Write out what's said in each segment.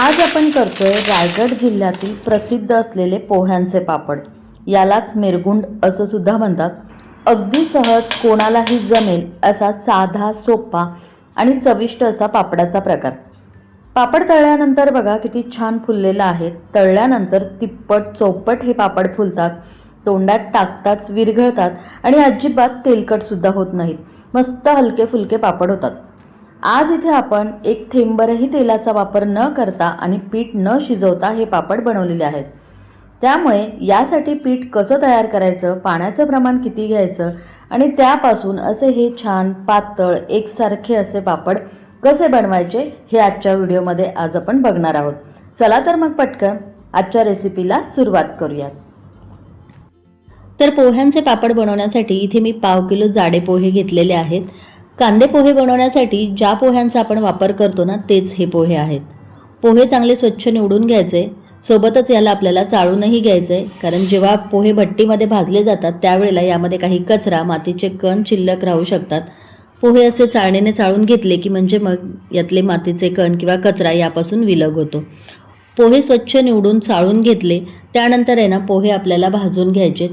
आज आपण करतोय रायगड जिल्ह्यातील प्रसिद्ध असलेले पोह्यांचे पापड. यालाच मिरगुंड असं सुद्धा म्हणतात. अगदी सहज कोणालाही जमेल असा साधा सोपा आणि चविष्ट असा पापडाचा प्रकार. पापड तळल्यानंतर बघा किती छान फुललेलं आहे. तळल्यानंतर तिप्पट चौपट हे पापड फुलतात. तोंडात टाकताच विरघळतात आणि अजिबात तेलकटसुद्धा होत नाहीत. मस्त हलके फुलके पापड होतात. आज इथे आपण एक थेंबरही तेलाचा वापर न करता आणि पीठ न शिजवता हे पापड बनवलेले आहेत. त्यामुळे यासाठी पीठ कसं तयार करायचं पाण्याचं प्रमाण किती घ्यायचं आणि त्यापासून असे हे छान पातळ एकसारखे असे पापड कसे बनवायचे हे आजच्या व्हिडिओमध्ये आज आपण बघणार आहोत. चला तर मग पटकन आजच्या रेसिपीला सुरुवात करूयात. तर पोह्यांचे पापड बनवण्यासाठी इथे मी पाव किलो जाडे पोहे घेतलेले आहेत. कांदे पोहे बनवण्यासाठी ज्या पोह्यांचा आपण वापर करतो ना तेच हे पोहे आहेत. पोहे चांगले स्वच्छ निवडून घ्यायचे. सोबतच याला आपल्याला चाळूनही घ्यायचं. आहे कारण जेव्हा पोहे भट्टीमध्ये भाजले जातात त्यावेळेला यामध्ये काही कचरा मातीचे कण शिल्लक राहू शकतात. पोहे असे चाळणीने चाळून घेतले की म्हणजे मग यातले मातीचे कण किंवा कचरा यापासून विलग होतो. पोहे स्वच्छ निवडून चाळून घेतले त्यानंतर आहे ना पोहे आपल्याला भाजून घ्यायचे.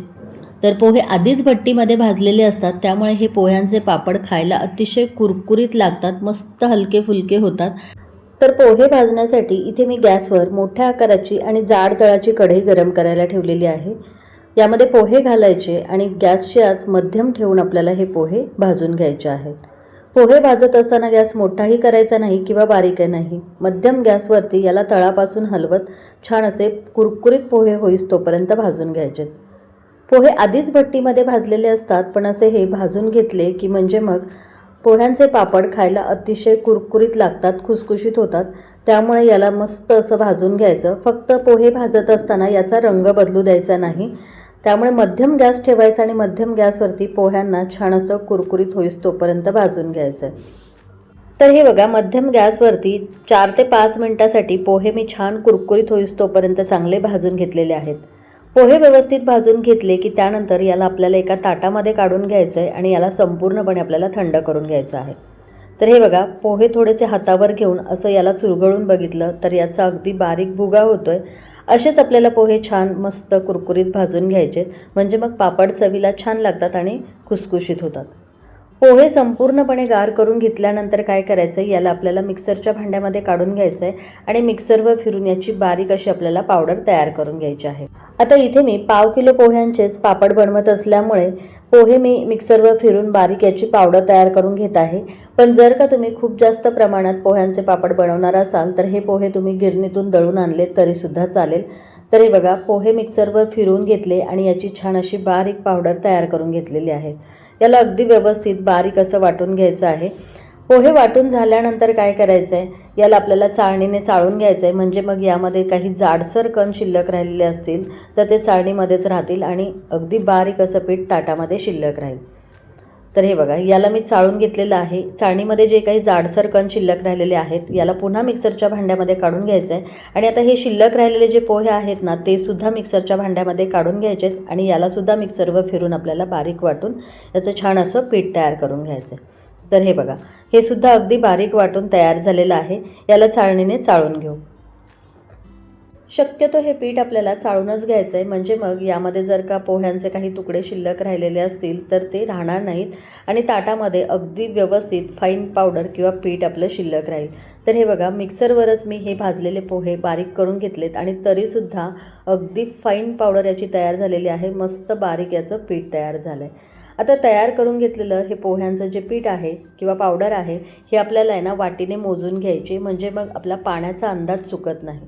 तर पोहे आधीच भट्टीमध्ये भाजलेले असतात त्यामुळे हे पोह्यांचे पापड खायला अतिशय कुरकुरीत लागतात मस्त हलके फुलके होतात. तर पोहे भाजण्यासाठी इथे मी गॅसवर मोठ्या आकाराची आणि जाड तळाची कढई गरम करायला ठेवलेली आहे. यामध्ये पोहे घालायचे आणि गॅसची आज मध्यम ठेवून आपल्याला हे पोहे भाजून घ्यायचे आहेत. पोहे भाजत असताना गॅस मोठाही करायचा नाही किंवा बारीकही नाही. मध्यम गॅसवरती याला तळापासून हलवत छान असे कुरकुरीत पोहे होईस तोपर्यंत भाजून घ्यायचेत. पोहे आधीच भट्टीमध्ये भाजलेले असतात पण असे हे भाजून घेतले की म्हणजे मग पोह्यांचे पापड खायला अतिशय कुरकुरीत लागतात खुसखुशीत होतात. त्यामुळे याला मस्त असं भाजून घ्यायचं. फक्त पोहे भाजत असताना याचा रंग बदलू द्यायचा नाही. त्यामुळे मध्यम गॅस ठेवायचा आणि मध्यम गॅसवरती पोह्यांना छान असं कुरकुरीत होईस तोपर्यंत भाजून घ्यायचं. तर हे बघा मध्यम गॅसवरती चार ते पाच मिनटासाठी पोहे मी छान कुरकुरीत होईस तोपर्यंत चांगले भाजून घेतलेले आहेत. पोहे व्यवस्थित भाजून घेतले की त्यानंतर याला आपल्याला एका ताटामध्ये काढून घ्यायचं आहे आणि याला संपूर्णपणे आपल्याला थंड करून घ्यायचं आहे. तर हे बघा पोहे थोडेसे हातावर घेऊन असं याला चुरगळून बघितलं तर याचा अगदी बारीक भुगा होतो आहे असेच आपल्याला पोहे छान मस्त कुरकुरीत भाजून घ्यायचे म्हणजे मग पापड चवीला छान लागतात आणि खुसखुशीत होतात. पोहे संपूर्णपणे गार करून घेतल्यानंतर काय करायचं? आहे याला आपल्याला मिक्सरच्या भांड्यामध्ये काढून घ्यायचं आहे आणि मिक्सरवर फिरून याची बारीक अशी आपल्याला पावडर तयार करून घ्यायची आहे. आता इथे मी पाव किलो पोह्यांचेच पापड बनवत असल्यामुळे पोहे मी मिक्सरवर फिरून बारीक याची पावडर तयार करून घेत आहे. पण जर का तुम्ही खूप जास्त प्रमाणात पोह्यांचे पापड बनवणार असाल तर हे पोहे तुम्ही गिरणीतून दळून आणले तरीसुद्धा चालेल. तर हे बघा पोहे मिक्सरवर फिरवून घेतले आणि याची छान अशी बारीक पावडर तयार करून घेतलेली आहे. याला अगदी व्यवस्थित बारीक असं वाटून घ्यायचं आहे. पोहे वाटून झाल्यानंतर काय करायचं आहे याला आपल्याला चाळणीने चाळून घ्यायचं आहे म्हणजे मग यामध्ये काही जाडसर कण शिल्लक राहिलेले असतील तर ते चाळणीमध्येच राहतील आणि अगदी बारीक असं पीठ ताटामध्ये शिल्लक राहील. तर हे बघा याला मी चाळून घेतलेलं आहे. चाळणीमध्ये जे काही जाडसर कण शिल्लक राहिलेले आहेत याला पुन्हा मिक्सरच्या भांड्यामध्ये काढून घ्यायचं आहे आणि आता हे शिल्लक राहिलेले जे पोहे आहेत ना ते सुद्धा मिक्सरच्या भांड्यामध्ये काढून घ्यायचे आहेत आणि यालासुद्धा मिक्सरवर फिरून आपल्याला बारीक वाटून याचं छान असं पीठ तयार करून घ्यायचं आहे तर हे बघा हे सुद्धा अगदी बारीक वाटून तयार झालेलं आहे. याला चाळणीने चाळून घेऊ. शक्यतो हे पीठ आपल्याला चाळूनच घ्यायचं आहे म्हणजे मग यामध्ये जर का पोह्यांचे काही तुकडे शिल्लक राहिलेले असतील तर ते राहणार नाहीत. आणि ताटामध्ये अगदी व्यवस्थित फाईन पावडर किंवा पीठ आपलं शिल्लक राहील. तर हे बघा मिक्सरवरच मी हे भाजलेले पोहे बारीक करून घेतलेत आणि तरीसुद्धा अगदी फाईन पावडर याची तयार झालेली आहे. मस्त बारीक याचं पीठ तयार झालं आहे आता तयार करून घेतलेलं हे पोह्यांचं जे पीठ आहे किंवा पावडर आहे हे आपल्याला आहे ना वाटीने मोजून घ्यायचे. म्हणजे मग आपला पाण्याचा अंदाज चुकत नाही.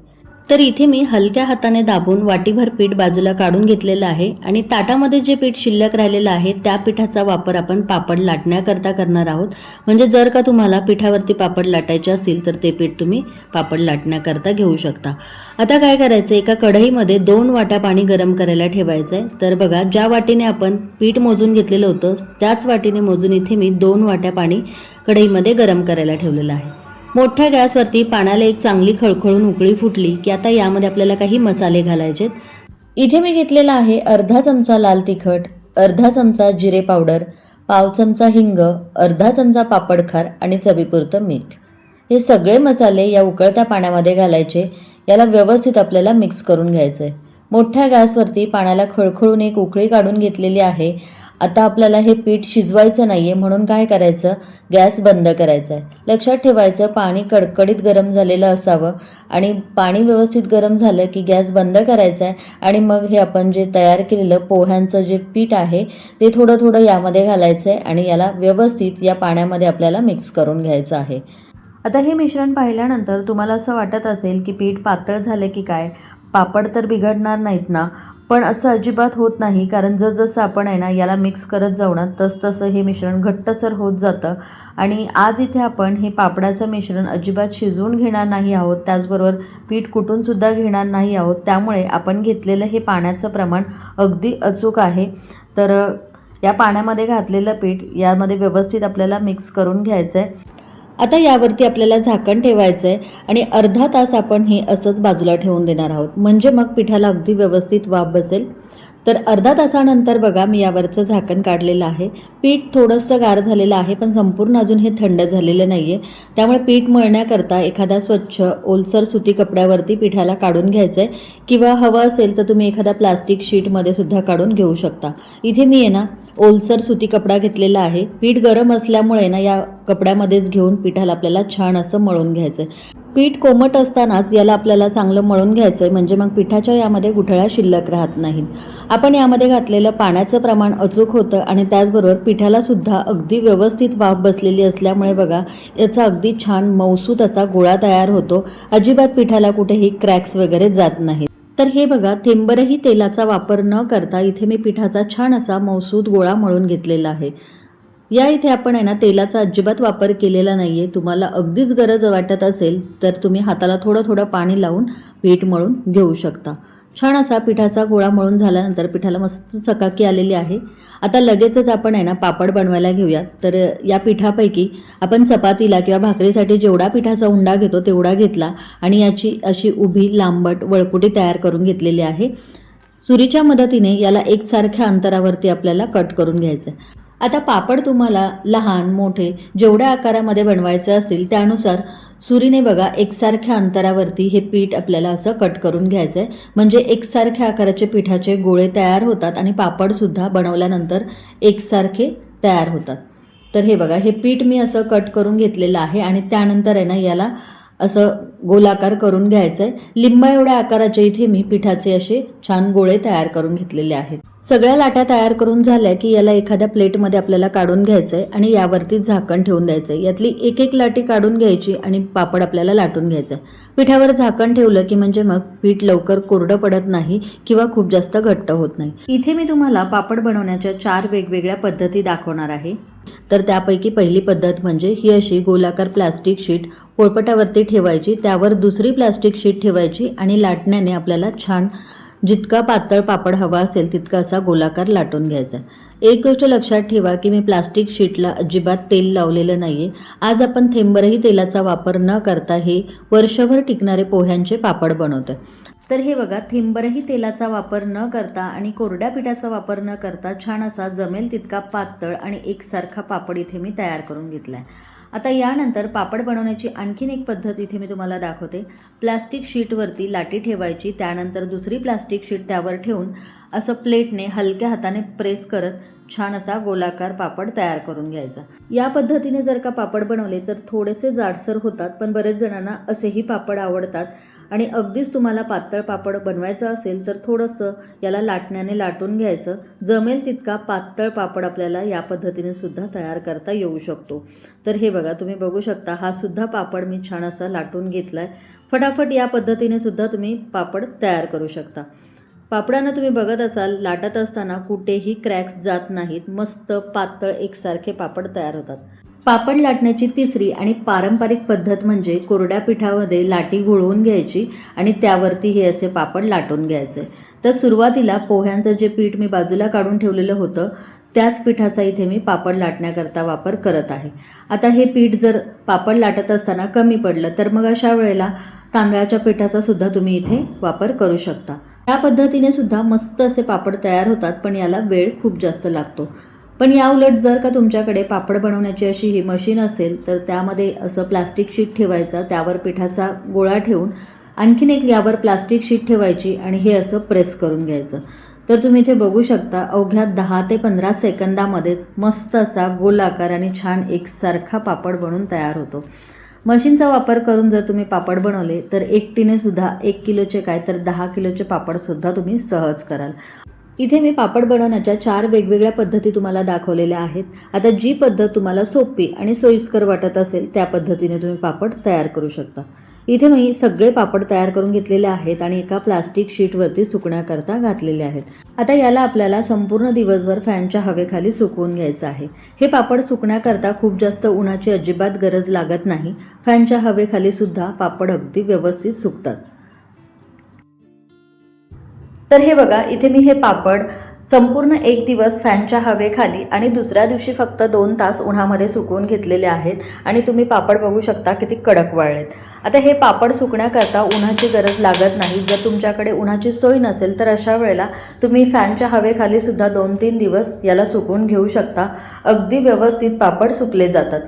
तर इथे मी हलक्या हाताने दाबून वाटीभर पीठ बाजूला काढून घेतलेलं आहे आणि ताटामध्ये जे पीठ शिल्लक राहिलेलं आहे त्या पिठाचा वापर आपण पापड लाटण्याकरता करणार आहोत. म्हणजे जर का तुम्हाला पिठावरती पापड लाटायचे असतील तर ते पीठ तुम्ही पापड लाटण्याकरता घेऊ शकता. आता काय करायचं एका कढईमध्ये दोन वाट्या पाणी गरम करायला ठेवायचं आहे तर बघा ज्या वाटीने आपण पीठ मोजून घेतलेलं होतं त्याच वाटीने मोजून इथे मी दोन वाट्या पाणी कढईमध्ये गरम करायला ठेवलेलं आहे. मोठ्या गॅसवरती पाण्याला एक चांगली खळखळून उकळी फुटली की आता यामध्ये आपल्याला काही मसाले घालायचेत इथे मी घेतलेला आहे अर्धा चमचा लाल तिखट अर्धा चमचा जिरे पावडर पाव चमचा हिंग अर्धा चमचा पापडखार आणि चवीपुरतं मीठ. हे सगळे मसाले या उकळत्या पाण्यामध्ये घालायचे. याला व्यवस्थित आपल्याला मिक्स करून घ्यायचं आहे मोठ्या गॅसवरती पाण्याला खळखळून एक उकळी काढून घेतलेली आहे. आता आपल्याला हे पीठ शिजवायचं नाही आहे म्हणून काय करायचं? गॅस बंद करायचा आहे. लक्षात ठेवायचं पाणी कडकडीत गरम झालेलं असावं आणि पाणी व्यवस्थित गरम झालं की गॅस बंद करायचा आहे आणि मग हे आपण जे तयार केलेलं पोह्यांचं जे पीठ आहे ते थोडं थोडं यामध्ये घालायचं आहे आणि याला व्यवस्थित या पाण्यामध्ये आपल्याला मिक्स करून घ्यायचं आहे. आता हे मिश्रण पाहिल्यानंतर तुम्हाला असं वाटत असेल की पीठ पातळ झालं की काय? पापड तर बिघडणार नाहीत ना? पण असं अजिबात होत नाही. कारण जसजसं आपण आहे ना याला मिक्स करत जाऊ ना तसतसं हे मिश्रण घट्टसर होत जातं. आणि आज इथे आपण हे पापडाचं मिश्रण अजिबात शिजवून घेणार नाही आहोत. त्याचबरोबर पीठ कुठूनसुद्धा घेणार नाही आहोत. त्यामुळे आपण घेतलेलं हे पाण्याचं प्रमाण अगदी अचूक आहे. तर या पाण्यामध्ये घातलेलं पीठ यामध्ये व्यवस्थित आपल्याला मिक्स करून घ्यायचं आहे आता यावरती आपल्याला झाकण ठेवायचं आहे आणि अर्धा तास आपण हे असंच बाजूला ठेवून देणार आहोत. म्हणजे मग पिठाला अगदी व्यवस्थित वाफ बसेल. तर अर्धा तासानंतर बघा मी यावरचं झाकण काढलेलं आहे. पीठ थोडंसं गार झालेलं आहे पण संपूर्ण अजून हे थंड झालेलं नाही आहे त्यामुळे पीठ मळण्याकरता एखादा स्वच्छ ओलसर सुती कपड्यावरती पिठाला काढून घ्यायचं आहे किंवा हवं असेल तर तुम्ही एखाद्या प्लास्टिक शीटमध्ये सुद्धा काढून घेऊ शकता. इथे मी आहे ना ओलसर सुती कपडा घेतलेला आहे. पीठ गरम असल्यामुळे ना या कपड्यामध्येच घेऊन पिठाला आपल्याला छान असं मळून घ्यायचं आहे पीठ कोमट असतानाच याला आपल्याला चांगलं मळून घ्यायचं आहे म्हणजे मग पिठाच्या यामध्ये गुठळ्या शिल्लक राहत नाहीत. आपण यामध्ये घातलेलं पाण्याचं प्रमाण अचूक होतं आणि त्याचबरोबर पिठाला सुद्धा अगदी व्यवस्थित वाफ बसलेली असल्यामुळे बघा याचा अगदी छान मौसूत असा गोळा तयार होतो. अजिबात पिठाला कुठेही क्रॅक्स वगैरे जात नाहीत. तर हे बघा थेंबरही तेलाचा वापर न करता इथे मी पिठाचा छान असा मौसूद गोळा मळून घेतलेला आहे. या इथे आपण आहे ना तेलाचा अजिबात वापर केलेला नाही आहे तुम्हाला अगदीच गरज वाटत असेल तर तुम्ही हाताला थोडं थोडं पाणी लावून पीठ मळून घेऊ शकता. छान असा पिठाचा गोळा मळून झाल्यानंतर पिठाला मस्त चकाकी आलेली आहे. आता लगेचच आपण आहे ना पापड बनवायला घेऊयात तर या पिठापैकी आपण चपातीला किंवा भाकरीसाठी जेवढा पिठाचा उंडा घेतो तेवढा घेतला आणि याची अशी उभी लांबट वळकुटी तयार करून घेतलेली आहे. सुरीच्या मदतीने याला एकसारख्या अंतरावरती आपल्याला कट करून घ्यायचं आहे आता पापड तुम्हाला लहान मोठे जेवढ्या आकारामध्ये बनवायचे असतील त्यानुसार सुरीने बघा एकसारख्या अंतरावरती हे पीठ आपल्याला असं कट करून घ्यायचं आहे म्हणजे एकसारख्या आकाराचे पिठाचे गोळे तयार होतात आणि पापडसुद्धा बनवल्यानंतर एकसारखे तयार होतात. तर हे बघा हे पीठ मी असं कट करून घेतलेलं आहे आणि त्यानंतर आहे ना याला असं गोलाकार करून घ्यायचं आहे लिंबा एवढ्या आकाराचे इथे मी पिठाचे असे छान गोळे तयार करून घेतलेले आहेत. सगळ्या लाट्या तयार करून झाल्या की याला एखाद्या प्लेटमध्ये आपल्याला काढून घ्यायचं आहे आणि यावरती झाकण ठेवून द्यायचं आहे यातली एक एक लाटी काढून घ्यायची आणि पापड आपल्याला लाटून घ्यायचं आहे पिठावर झाकण ठेवलं की म्हणजे मग पीठ लवकर कोरडं पडत नाही किंवा खूप जास्त घट्ट होत नाही. इथे मी तुम्हाला पापड बनवण्याच्या चार वेगवेगळ्या पद्धती दाखवणार आहे. तर त्यापैकी पहिली पद्धत म्हणजे ही अशी गोलाकार प्लास्टिक शीट पोळपटावरती ठेवायची त्यावर दुसरी प्लास्टिक शीट ठेवायची आणि लाटण्याने आपल्याला छान जितका पातळ पापड हवा असेल तितका असा गोलाकार लाटून घ्यायचा. एक गोष्ट लक्षात ठेवा की मी प्लास्टिक शीटला अजिबात तेल लावलेलं नाही आहे आज आपण थेंबरही तेलाचा वापर न करता हे वर्षभर टिकणारे पोह्यांचे पापड बनवतो तर हे बघा थेंबरही तेलाचा वापर न करता आणि कोरड्या पिठाचा वापर न करता छान असा जमेल तितका पातळ आणि एकसारखा पापड इथे मी तयार करून घेतला आहे आता यानंतर पापड बनवण्याची आणखीन एक पद्धत इथे मी तुम्हाला दाखवते. प्लास्टिक शीटवरती लाटी ठेवायची त्यानंतर दुसरी प्लास्टिक शीट त्यावर ठेवून असं प्लेटने हलक्या हाताने प्रेस करत छान असा गोलाकार पापड तयार करून घ्यायचा. या पद्धतीने जर का पापड बनवले तर थोडेसे जाडसर होतात पण बरेच जणांना असेही पापड आवडतात. आणि अगदीच तुम्हाला पातळ पापड बनवायचं असेल तर थोडंसं याला लाटण्याने लाटून घ्यायचं. जमेल तितका पातळ पापड आपल्याला या पद्धतीने सुद्धा तयार करता येऊ शकतो. तर हे बघा तुम्ही बघू शकता हा सुद्धा पापड मी छान असा लाटून घेतला आहे फटाफट या पद्धतीने सुद्धा तुम्ही पापड तयार करू शकता. पापडांना तुम्ही बघत असाल लाटत असताना कुठेही क्रॅक्स जात नाहीत. मस्त पातळ एकसारखे पापड तयार होतात. पापड लाटण्याची तिसरी आणि पारंपरिक पद्धत म्हणजे कोरड्या पिठामध्ये लाटी घोळवून घ्यायची आणि त्यावरती हे असे पापड लाटून घ्यायचे. तर सुरुवातीला पोह्यांचं जे पीठ मी बाजूला काढून ठेवलेलं होतं त्याच पिठाचा इथे मी पापड लाटण्याकरता वापर करत आहे. आता हे पीठ जर पापड लाटत असताना कमी पडलं तर मग अशा वेळेला तांदळाच्या पिठाचा सुद्धा तुम्ही इथे वापर करू शकता. या पद्धतीने सुद्धा मस्त असे पापड तयार होतात पण याला वेळ खूप जास्त लागतो. पण या उलट जर का तुमच्याकडे पापड बनवण्याची अशी ही मशीन असेल तर त्यामध्ये असं प्लास्टिक शीट ठेवायचं त्यावर पिठाचा गोळा ठेवून आणखीन एक यावर प्लास्टिक शीट ठेवायची आणि हे असं प्रेस करून घ्यायचं. तर तुम्ही इथे बघू शकता अवघ्या दहा ते पंधरा सेकंदामध्येच मस्त असा गोलाकार आणि छान एकसारखा पापड बनून तयार होतो. मशीनचा वापर करून जर तुम्ही पापड बनवले तर एकटीने सुद्धा एक किलोचे काय तर दहा किलोचे पापडसुद्धा तुम्ही सहज कराल. इथे मी पापड बनवण्याच्या चार वेगवेगळ्या पद्धती तुम्हाला दाखवलेल्या आहेत. आता जी पद्धत तुम्हाला सोपी आणि सोयीस्कर वाटत असेल त्या पद्धतीने तुम्ही पापड तयार करू शकता. इथे मी सगळे पापड तयार करून घेतलेले आहेत आणि एका प्लास्टिक शीटवरती सुकण्याकरता घातलेले आहेत. आता याला आपल्याला संपूर्ण दिवसभर फॅनच्या हवेखाली सुकवून घ्यायचं आहे. हे पापड सुकण्याकरता खूप जास्त उन्हाची अजिबात गरज लागत नाही. फॅनच्या हवेखाली सुद्धा पापड अगदी व्यवस्थित सुकतात. तर हे बघा इथे मी हे पापड संपूर्ण एक दिवस फॅनच्या हवेखाली आणि दुसऱ्या दिवशी फक्त दोन तास उन्हामध्ये सुकवून घेतलेले आहेत आणि तुम्ही पापड बघू शकता किती कडक वाळलेत. आता हे पापड सुकण्याकरता उन्हाची गरज लागत नाही. जर तुमच्याकडे उन्हाची सोय नसेल तर अशा वेळेला तुम्ही फॅनच्या हवेखाली सुद्धा दोन तीन दिवस याला सुकवून घेऊ शकता. अगदी व्यवस्थित पापड सुकले जातात.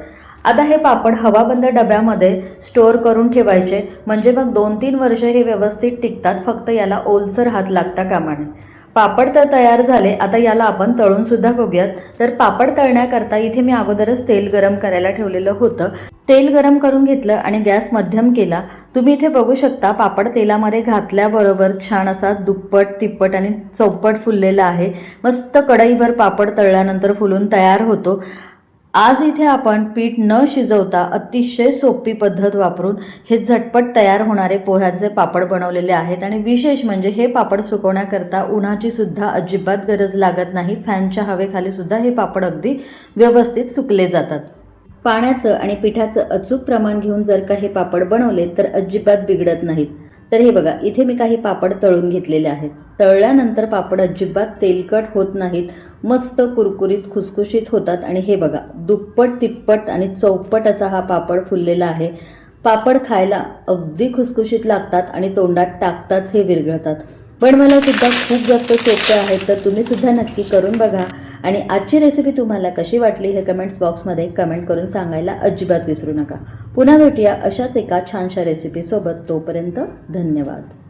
आता हे पापड हवाबंद डब्यामध्ये स्टोअर करून ठेवायचे. म्हणजे मग दोन तीन वर्ष हे व्यवस्थित टिकतात फक्त याला ओलसर हात लागता कामा नये. पापड तर तयार झाले आता याला आपण तळून सुद्धा बघूयात. तर पापड तळण्याकरता इथे मी अगोदरच तेल गरम करायला ठेवलेलं होतं. तेल गरम करून घेतलं आणि गॅस मध्यम केला. तुम्ही इथे बघू शकता पापड तेलामध्ये घातल्याबरोबर छान असा दुप्पट तिप्पट आणि चौपट फुललेला आहे. मस्त कढईभर पापड तळल्यानंतर फुलून तयार होतो. आज इथे आपण पीठ न शिजवता अतिशय सोपी पद्धत वापरून हे झटपट तयार होणारे पोह्याचे पापड बनवलेले आहेत. आणि विशेष म्हणजे हे पापड सुकवण्याकरता उन्हाची सुद्धा अजिबात गरज लागत नाही. फॅनच्या हवेखाली सुद्धा हे पापड अगदी व्यवस्थित सुकले जातात. पाण्याचं आणि पिठाचं अचूक प्रमाण घेऊन जर का हे पापड बनवले तर अजिबात बिघडत नाहीत. तर हे बघा इथे मी काही पापड तळून घेतलेले आहेत. तळल्यानंतर पापड अजिबात तेलकट होत नाहीत मस्त कुरकुरीत खुसखुशीत होतात. आणि हे बघा दुप्पट तिप्पट आणि चौपट असा हा पापड फुललेला आहे. पापड खायला अगदी खुसखुशीत लागतात आणि तोंडात टाकताच हे विरघळतात. पण मला सुद्धा खूप जास्त सोपे आहेत तर तुम्ही सुद्धा नक्की करून बघा. आणि आजची रेसिपी तुम्हाला कशी वाटली हे कमेंट्स बॉक्समध्ये कमेंट करून सांगायला अजिबात विसरू नका. पुन्हा भेटूया अशाच एका छानशा रेसिपीसोबत तोपर्यंत धन्यवाद.